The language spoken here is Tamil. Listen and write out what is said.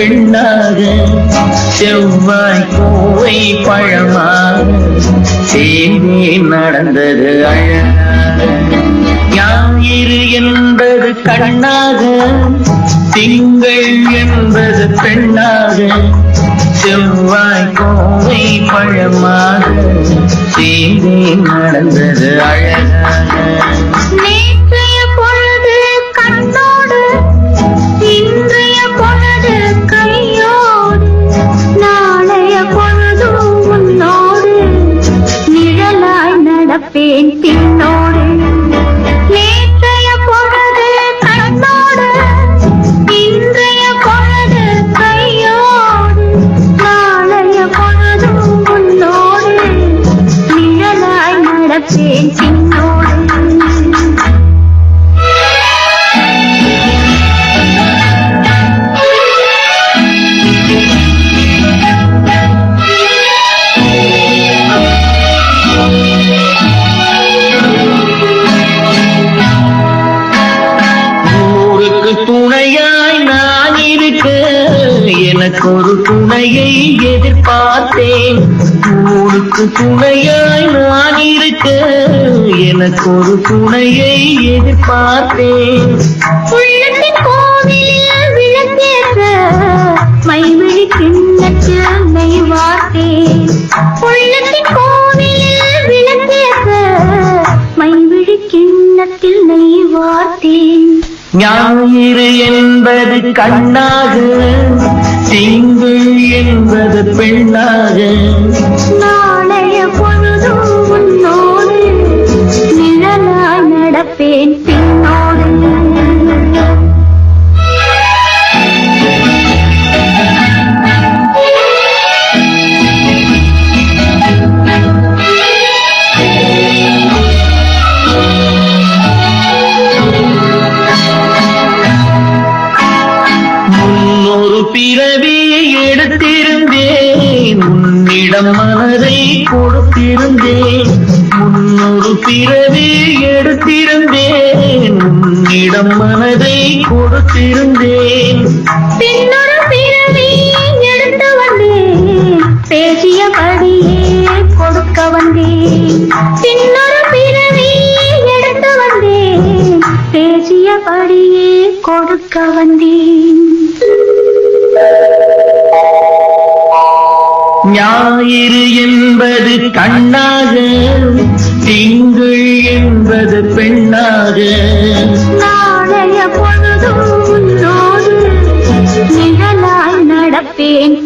பெண்ணாக செவ்வாய் பூவை பழமாக சேர்ந்தே நடந்தது அழகாக. ஞாயிறு என்பது கண்ணாக திங்கள் என்பது பெண்ணாக செவ்வாய் பூவை பழமாக சேர்ந்தே நடந்தது அழகாக. நிழலாய் நடப்பேன் எனக்கு ஒரு துணையை எதிர்பார்த்தேன். ஊருக்கு துணையாய் நான் இருக்க எனக்கு ஒரு துணையை எதிர்பார்த்தேன். உள்ளத்தின் கோவிலில் விளக்கேற்ற மைவிழி கிண்ணத்தில் நெய் வார்த்தேன் உள்ளத்தின் கோவிலில் விளக்கேற்ற மைவிழி கிண்ணத்தில் நெய் வார்த்தேன் ஞாயிறு என்பது கண்ணாக தீங்கு என்பது பெண்ணாக. உன்னிடம் மனதை கொடுத்திருந்தேன். முன்னொரு பிறவி எடுத்திருந்தேன். உன்னிடம் மனதை கொடுத்திருந்தேன். பின்னொரு பிறவி எடுத்து வந்தேன். பேசியபடியே கொடுக்க வந்தேன். பின்னொரு பிறவி எடுத்து வந்தேன். பேசியபடியே கொடுக்க வந்தேன். ஞாயிறு என்பது கண்ணாக திங்கள் என்பது பெண்ணாக. நாளைய பொழுதும் உன்னோடு நிழலாய் நடப்பேன்.